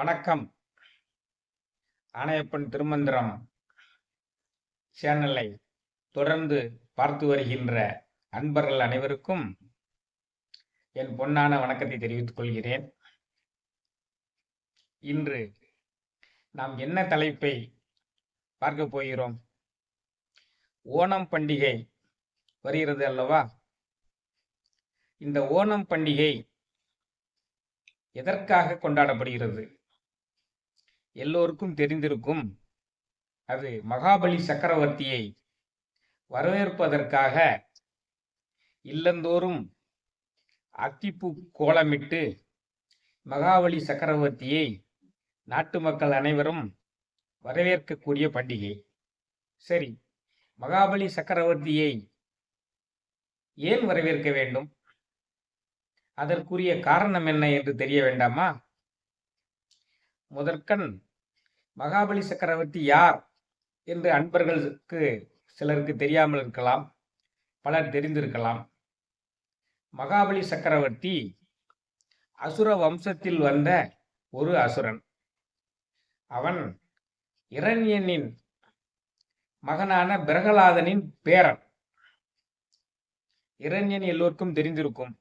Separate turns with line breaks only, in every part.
வணக்கம். ஆணையப்பன் திருமந்திரம் சேனலை தொடர்ந்து பார்த்து வருகின்ற அன்பர்கள் அனைவருக்கும் என் பொன்னான வணக்கத்தை தெரிவித்துக் கொள்கிறேன். இன்று நாம் என்ன தலைப்பை பார்க்க போகிறோம்? ஓணம் பண்டிகை வருகிறது அல்லவா? இந்த ஓணம் பண்டிகை எதற்காக கொண்டாடப்படுகிறது? எல்லோருக்கும் தெரிந்திருக்கும் அது மகாபலி சக்கரவர்த்தியை வரவேற்பதற்காக இல்லந்தோறும் அத்திப்பூ கோலமிட்டு மகாபலி சக்கரவர்த்தியை நாட்டு மக்கள் அனைவரும் வரவேற்கக்கூடிய பண்டிகை. சரி மகாபலி சக்கரவர்த்தியை ஏன் வரவேற்க வேண்டும்? அதற்குரிய காரணம் என்ன என்று தெரிய வேண்டாமா? முதற்கண் மகாபலி சக்கரவர்த்தி யார் என்று அன்பர்களுக்கு சிலருக்கு தெரியாமல் இருக்கலாம் பலர் தெரிந்திருக்கலாம். மகாபலி சக்கரவர்த்தி அசுர வம்சத்தில் வந்த ஒரு அசுரன். அவன் இரண்யனின் மகனான பிரகலாதனின் பேரன். இரண்யன் எல்லோருக்கும் தெரிந்திருக்கும்.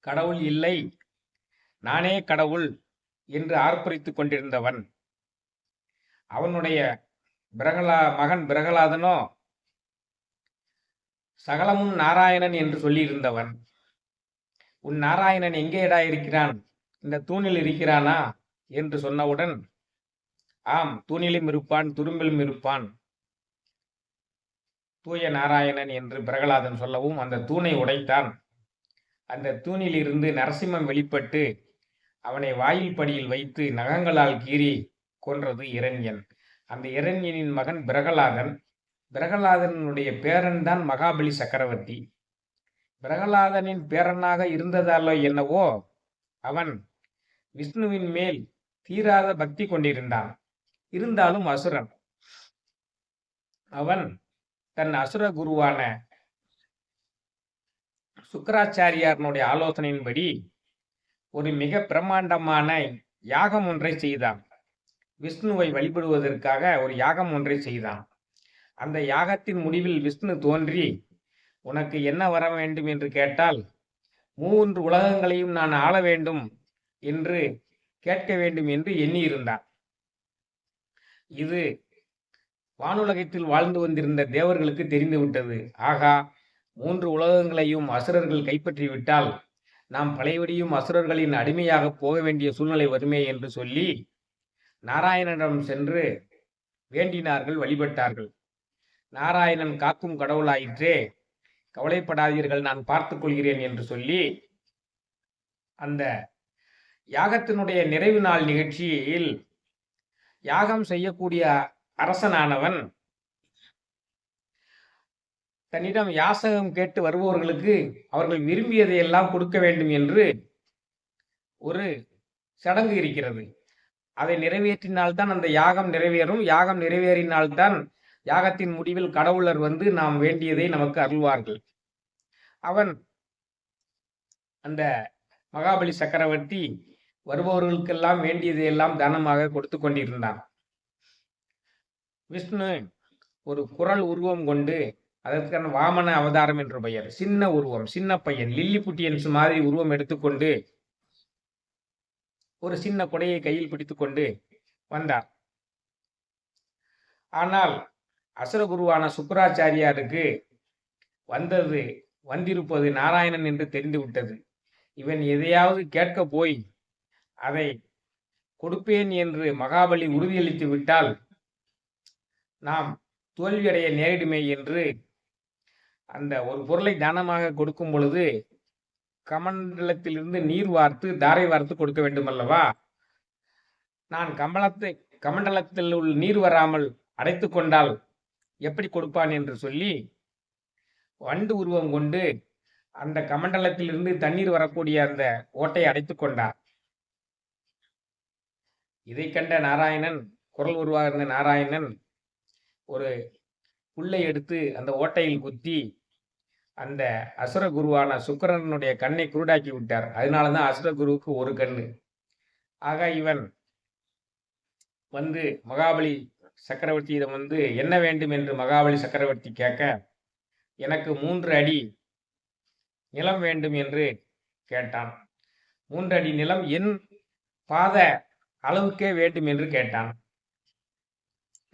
கடவுள் இல்லை நானே கடவுள் என்று ஆர்ப்பரித்துக் கொண்டிருந்தவன். அவனுடைய பிரகலா மகன் பிரகலாதனோ சகலமும் நாராயணன் என்று சொல்லியிருந்தவன். உன் நாராயணன் எங்கேடா இருக்கிறான்? இந்த தூணில் இருக்கிறானா? என்று சொன்னவுடன் ஆம் தூணிலும் இருப்பான் துரும்பிலும் இருப்பான். தூய நாராயணன் என்று பிரகலாதன் சொல்லவும் அந்த தூணை உடைத்தான். அந்த தூணில் இருந்து நரசிம்மம் வெளிப்பட்டு அவனை வாயில் படியில் வைத்து நகங்களால் கீறி கொன்றது இரண்யன். அந்த இரண்யனின் மகன் பிரகலாதன். பிரகலாதனுடைய பேரன் தான் மகாபலி சக்கரவர்த்தி. பிரகலாதனின் பேரனாக இருந்ததாலோ என்னவோ அவன் விஷ்ணுவின் மேல் தீராத பக்தி கொண்டிருந்தான். இருந்தாலும் அசுரன். அவன் தன் அசுர குருவான சுக்கராச்சாரியாரனுடைய ஆலோசனையின்படி ஒரு மிக பிரம்மாண்டமான யாகம் ஒன்றை செய்தான். விஷ்ணுவை வழிபடுவதற்காக ஒரு யாகம் ஒன்றை செய்தான். அந்த யாகத்தின் முடிவில் விஷ்ணு தோன்றி உனக்கு என்ன வர வேண்டும்? என்று கேட்டால் மூன்று உலகங்களையும் நான் ஆள வேண்டும் என்று கேட்க வேண்டும் என்று எண்ணியிருந்தான். இது வானுலகத்தில் வாழ்ந்து வந்திருந்த தேவர்களுக்கு தெரிந்துவிட்டது. ஆகா மூன்று உலகங்களையும் அசுரர்கள் கைப்பற்றிவிட்டால் நாம் பழையபடியும் அசுரர்களின் அடிமையாக போக வேண்டிய சூழ்நிலை வருமே என்று சொல்லி நாராயணனிடம் சென்று வேண்டினார்கள் வழிபட்டார்கள். நாராயணன் காக்கும் கடவுளாயிற்றே கவலைப்படாதீர்கள் நான் பார்த்து கொள்கிறேன் என்று சொல்லி அந்த யாகத்தினுடைய நிறைவு நாள் நிகழ்ச்சியில் யாகம் செய்யக்கூடிய அரசனானவன் தன்னிடம் யாசகம் கேட்டு வருபவர்களுக்கு அவர்கள் விரும்பியதை எல்லாம் கொடுக்க வேண்டும் என்று ஒரு சடங்கு இருக்கிறது. அதை நிறைவேற்றினால்தான் அந்த யாகம் நிறைவேறும். யாகம் நிறைவேறினால்தான் யாகத்தின் முடிவில் கடவுளர் வந்து நாம் வேண்டியதை நமக்கு அருள்வார்கள். அவன் அந்த மகாபலி சக்கரவர்த்தி வருபவர்களுக்கெல்லாம் வேண்டியதை எல்லாம் தானமாக கொடுத்து கொண்டிருந்தான். விஷ்ணு ஒரு குரல் உருவம் கொண்டு அதற்கான வாமன அவதாரம் என்று பெயர். சின்ன உருவம் சின்ன பையன் லில்லிபுட்டியன்ஸ் மாதிரி உருவம் எடுத்துக்கொண்டு ஒரு சின்ன கொடையை கையில் பிடித்துக்கொண்டு வந்தார். ஆனால் அசுரகுருவான சுக்கராச்சாரியாருக்கு வந்தது வந்திருப்பது நாராயணன் என்று தெரிந்துவிட்டது. இவன் எதையாவது கேட்க போய் அதை கொடுப்பேன் என்று மகாபலி உறுதியளித்து விட்டால் நாம் தோல்வியடைய நேரிடுமே என்று அந்த ஒரு பொருளை தானமாக கொடுக்கும் பொழுது கமண்டலத்திலிருந்து நீர் வார்த்து தாரை வார்த்து கொடுக்க வேண்டும் அல்லவா நான் கமலத்தை கமண்டலத்தில் உள்ள நீர் வராமல் அடைத்து கொண்டால் எப்படி கொடுப்பான் என்று சொல்லி வண்டு உருவம் கொண்டு அந்த கமண்டலத்திலிருந்து தண்ணீர் வரக்கூடிய அந்த ஓட்டை அடைத்து கொண்டார். இதை கண்ட நாராயணன் குரல் உருவாக இருந்த நாராயணன் ஒரு புல்லை எடுத்து அந்த ஓட்டையில் குத்தி அந்த அசுர குருவான சுக்கரனுடைய கண்ணை குருடாக்கி விட்டார். அதனால தான் அசுர குருவுக்கு ஒரு கண்ணு. ஆக இவன் வந்து மகாபலி சக்கரவர்த்தியிடம் வந்து என்ன வேண்டும் என்று மகாபலி சக்கரவர்த்தி கேட்க எனக்கு மூன்று அடி நிலம் வேண்டும் என்று கேட்டான். மூன்று அடி நிலம் என் பாத அளவுக்கே வேண்டும் என்று கேட்டான்.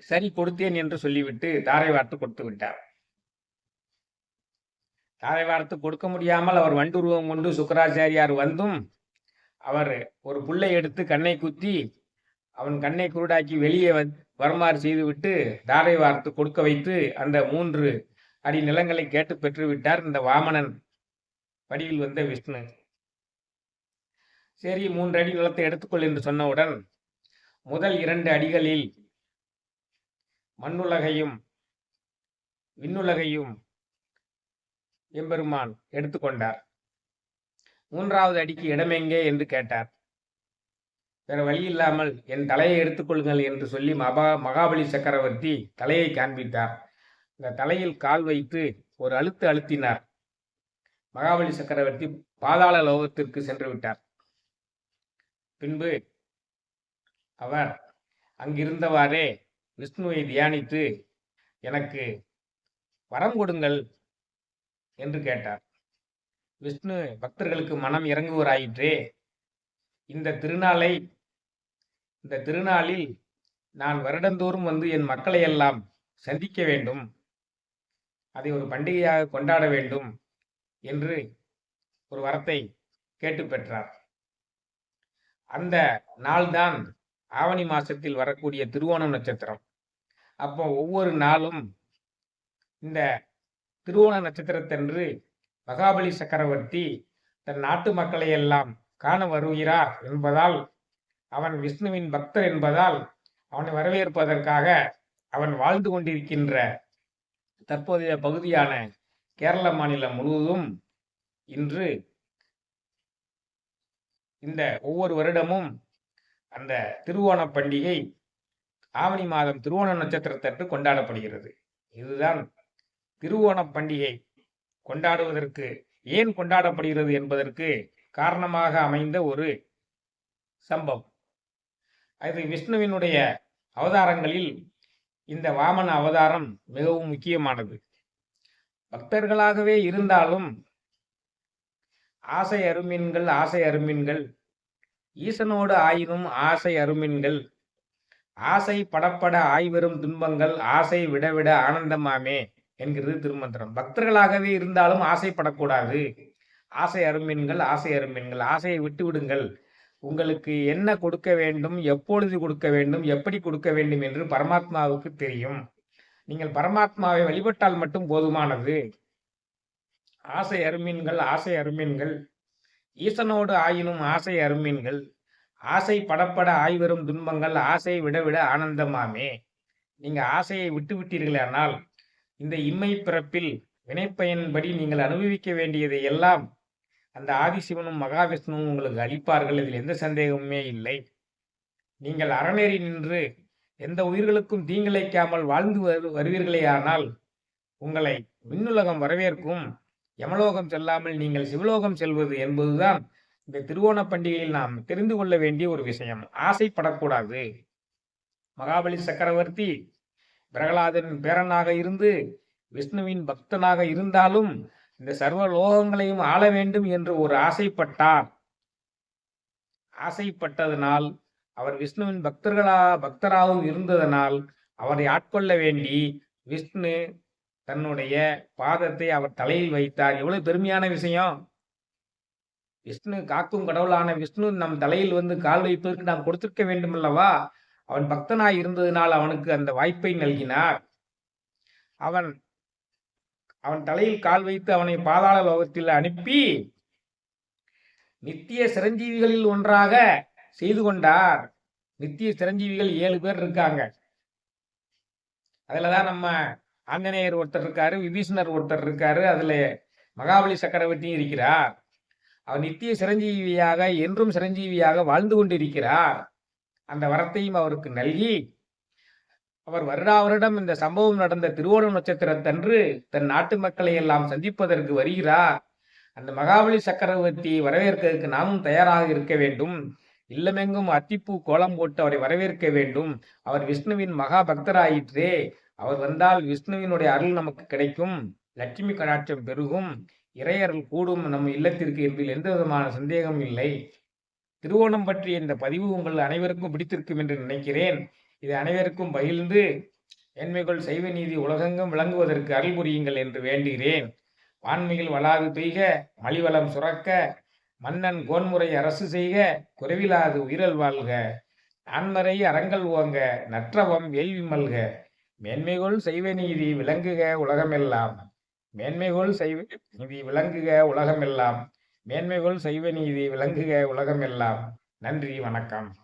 சரி கொடுத்தேன் என்று சொல்லிவிட்டு தாரை வார்த்து கொடுத்து விட்டார். தாரை கொடுக்க முடியாமல் அவர் வண்டுருவம் கொண்டு சுக்கராச்சாரியார் வந்தும் அவர் ஒரு புல்லை எடுத்து கண்ணை குத்தி அவன் கண்ணை குருடாக்கி வெளியே வந் வருமாறு செய்துவிட்டு தாரை வார்த்து கொடுக்க வைத்து அந்த மூன்று அடி நிலங்களை கேட்டு பெற்றுவிட்டார் இந்த வாமனன் வடிவில் வந்த விஷ்ணு. சரி மூன்று அடி நிலத்தை எடுத்துக்கொள் என்று சொன்னவுடன் முதல் இரண்டு அடிகளில் மண்ணுலகையும் விண்ணுலகையும் எம்பெருமான் எடுத்துக்கொண்டார். மூன்றாவது அடிக்கு இடமெங்கே என்று கேட்டார். வேற வழி இல்லாமல் என் தலையை எடுத்துக்கொள்ளுங்கள் என்று சொல்லி மகா மகாபலி சக்கரவர்த்தி தலையை காண்பித்தார். இந்த தலையில் கால் வைத்து ஒரு அழுத்து அழுத்தினார். மகாபலி சக்கரவர்த்தி பாதாள லோகத்திற்கு சென்று விட்டார். பின்பு அவர் அங்கிருந்தவாறே விஷ்ணுவை தியானித்து எனக்கு வரம் கொடுங்கள் என்று கேட்டார். விஷ்ணு பக்தர்களுக்கு மனம் இறங்குவராயிற்றே. இந்த திருநாளை இந்த திருநாளில் நான் வருடந்தோறும் வந்து என் மக்களை எல்லாம் சந்திக்க வேண்டும். அதை ஒரு பண்டிகையாக கொண்டாட வேண்டும் என்று ஒரு வரத்தை கேட்டு பெற்றார். அந்த நாள்தான் ஆவணி மாசத்தில் வரக்கூடிய திருவோணம் நட்சத்திரம். அப்போ ஒவ்வொரு நாளும் இந்த திருவோண நட்சத்திரத்தன்று மகாபலி சக்கரவர்த்தி தன் நாட்டு மக்களை எல்லாம் காண வருகிறார் என்பதால் அவன் விஷ்ணுவின் பக்தர் என்பதால் அவனை வரவேற்பதற்காக அவன் வாழ்ந்து கொண்டிருக்கின்ற தற்போதைய பகுதியான கேரள மாநிலம் முழுவதும் இன்று இந்த ஒவ்வொரு வருடமும் அந்த திருவோண பண்டிகை ஆவணி மாதம் திருவோண நட்சத்திரத்தன்று கொண்டாடப்படுகிறது. இதுதான் திருவோணப் பண்டிகை கொண்டாடுவதற்கு ஏன் கொண்டாடப்படுகிறது என்பதற்கு காரணமாக அமைந்த ஒரு சம்பவம். அது விஷ்ணுவினுடைய அவதாரங்களில் இந்த வாமன அவதாரம் மிகவும் முக்கியமானது. பக்தர்களாகவே இருந்தாலும் ஆசை அருமீன்கள் ஆசை அருமீன்கள் ஈசனோடு ஆயினும் ஆசை அருமீன்கள் ஆசை படப்பட ஆய்வரும் துன்பங்கள் ஆசை விடவிட ஆனந்தமாமே என்கிறது திருமந்திரம். பக்தர்களாகவே இருந்தாலும் ஆசைப்படக்கூடாது. ஆசை அருமீன்கள் ஆசை அருமீன்கள். ஆசையை விட்டு விடுங்கள். உங்களுக்கு என்ன கொடுக்க வேண்டும் எப்பொழுது கொடுக்க வேண்டும் எப்படி கொடுக்க வேண்டும் என்று பரமாத்மாவுக்கு தெரியும். நீங்கள் பரமாத்மாவை வழிபட்டால் மட்டும் போதுமானது. ஆசை அருமீன்கள் ஆசை அருமீன்கள். ஈசனோடு ஆயினும் ஆசை அருமீன்கள். ஆசை படப்பட ஆய்வரும் துன்பங்கள் ஆசை விட விட ஆனந்தமாமே. நீங்க ஆசையை விட்டு விட்டீர்களானால் இந்த இம்மை பிறப்பில் வினைப்பயன்படி நீங்கள் அனுபவிக்க வேண்டியதை எல்லாம் அந்த ஆதிசிவனும் மகாவிஷ்ணுவும் உங்களுக்கு அளிப்பார்கள். இதில் எந்த சந்தேகமுமே இல்லை. நீங்கள் அறநேறி நின்று எந்த உயிர்களுக்கும் தீங்கிழைக்காமல் வாழ்ந்து வரு வருவீர்களேயானால் உங்களை விண்ணுலகம் வரவேற்கும் யமலோகம் செல்லாமல் நீங்கள் சிவலோகம் செல்வது என்பதுதான் இந்த திருவோண பண்டிகையில் நாம் தெரிந்து கொள்ள வேண்டிய ஒரு விஷயம். ஆசைப்படக்கூடாது. மகாபலி சக்கரவர்த்தி பிரகலாதனின் பேரனாக இருந்து விஷ்ணுவின் பக்தனாக இருந்தாலும் இந்த சர்வ லோகங்களையும் ஆள வேண்டும் என்று ஒரு ஆசைப்பட்டார். ஆசைப்பட்டதனால் அவர் விஷ்ணுவின் பக்தர்களா பக்தராகவும் இருந்ததனால் அவரை ஆட்கொள்ள வேண்டி விஷ்ணு தன்னுடைய பாதத்தை அவர் தலையில் வைத்தார். எவ்வளவு பெருமையான விஷயம். விஷ்ணு காக்கும் கடவுளான விஷ்ணு நம் தலையில் வந்து கால் வைப்பதற்கு நாம் கொடுத்திருக்க வேண்டும் அல்லவா அவன் பக்தனாய் இருந்ததினால் அவனுக்கு அந்த வாய்ப்பை நல்கினார். அவன் அவன் தலையில் கால் வைத்து அவனை பாதாள லோகத்தில் அனுப்பி நித்திய சிரஞ்சீவிகளில் ஒன்றாக செய்து கொண்டார். நித்திய சிரஞ்சீவிகள் ஏழு பேர் இருக்காங்க. அதுலதான் நம்ம ஆஞ்சநேயர் ஒருத்தர் இருக்காரு விபீஷணர் ஒருத்தர் இருக்காரு அதுல மகாபலி சக்கரவர்த்தியும் இருக்கிறார். அவர் நித்திய சிரஞ்சீவியாக என்றும் சிரஞ்சீவியாக வாழ்ந்து கொண்டிருக்கிறார். அந்த வரத்தையும் அவருக்கு நல்கி அவர் வருடா வருடம் இந்த சம்பவம் நடந்த திருவோணம் நட்சத்திரத்தன்று தன் நாட்டு மக்களை எல்லாம் சந்திப்பதற்கு வருகிறார். அந்த மகாபலி சக்கரவர்த்தி வரவேற்கிறதுக்கு நாமும் தயாராக இருக்க வேண்டும். இல்லமெங்கும் அத்திப்பூ கோலம் போட்டு அவரை வரவேற்க வேண்டும். அவர் விஷ்ணுவின் மகா பக்தராயிற்றே. அவர் வந்தால் விஷ்ணுவினுடைய அருள் நமக்கு கிடைக்கும். லட்சுமி கடாட்சம் பெருகும். இறையருள் கூடும். நம் இல்லத்திற்கு என்பதில் எந்த விதமான சந்தேகமும் இல்லை. திருவோணம் பற்றிய இந்த பதிவு உங்கள் அனைவருக்கும் பிடித்திருக்கும் என்று நினைக்கிறேன். இது அனைவருக்கும் பகிர்ந்து மேன்மைகள் சைவ நீதி உலகெங்கும் விளங்குவதற்கு அருள் புரியுங்கள் என்று வேண்டுகிறேன். வான்மையில் வளாது பெய்க மலிவளம் சுரக்க மன்னன் கோன்முறை அரசு செய்க குறைவிலாது உயிரல் வாழ்க. நான்மறை அறங்கள் ஓங்க நற்றவம் வேள்வி மல்க. மேன்மைகொள் செய்வ நீதி விளங்குக உலகமெல்லாம். மேன்மைகொள் செய்வ நீதி விளங்குக உலகமெல்லாம். மேன்மைகொள் செய்வ நீதி விளங்குக உலகமெல்லாம். நன்றி வணக்கம்.